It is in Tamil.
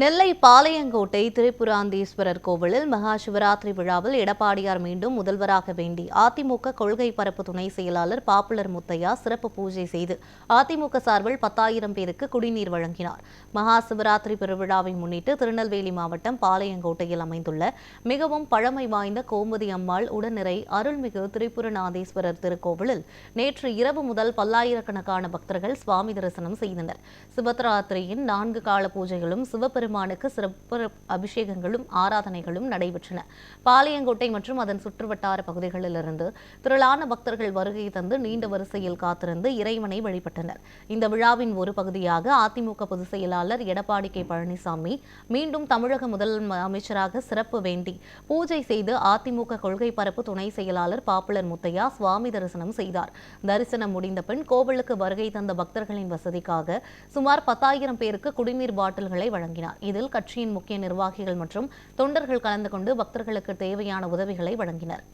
நெல்லை பாளையங்கோட்டை திரிபுராந்தீஸ்வரர் கோவிலில் மகா சிவராத்திரி விழாவில் எடப்பாடியார் மீண்டும் முதல்வராக வேண்டி அதிமுக கொள்கை பரப்பு துணை செயலாளர் பாப்புலர் முத்தையா சிறப்பு பூஜை செய்து அதிமுக சார்பில் பத்தாயிரம் பேருக்கு குடிநீர் வழங்கினார். மகா சிவராத்திரி பெருவிழாவை முன்னிட்டு திருநெல்வேலி மாவட்டம் பாளையங்கோட்டையில் அமைந்துள்ள மிகவும் பழமை வாய்ந்த கோமதி அம்மாள் உடனிறை அருள்மிகு திரிபுரநாதீஸ்வரர் திருக்கோவிலில் நேற்று இரவு முதல் பல்லாயிரக்கணக்கான பக்தர்கள் சுவாமி தரிசனம் செய்தனர். சிவராத்திரியின் நான்கு கால பூஜைகளும் சிவபெருமானுக்கு சிறப்பு அபிஷேகங்களும் ஆராதனைகளும் நடைபெற்றன. பாளையங்கோட்டை மற்றும் அதன் சுற்றுவட்டார பகுதிகளிலிருந்து திரளான பக்தர்கள் வருகை தந்து நீண்ட வரிசையில் காத்திருந்து இறைவனை வழிபட்டனர். இந்த விழாவின் ஒரு பகுதியாக அதிமுக பொதுச் செயலாளர் எடப்பாடி கே. பழனிசாமி மீண்டும் தமிழக முதல் அமைச்சராக சிறப்பு வேண்டி பூஜை செய்து அதிமுக கொள்கை பரப்பு துணை செயலாளர் பாப்புலர் முத்தையா சுவாமி தரிசனம் செய்தார். தரிசனம் முடிந்த பின் கோவிலுக்கு வருகை தந்த பக்தர்களின் வசதிக்காக சுமார் பத்தாயிரம் பேருக்கு குடிநீர் பாட்டில்களை வழங்கினார். வழங்கினார் இதில் கட்சியின் முக்கிய நிர்வாகிகள் மற்றும் தொண்டர்கள் கலந்து கொண்டு பக்தர்களுக்கு தேவையான உதவிகளை வழங்கினர்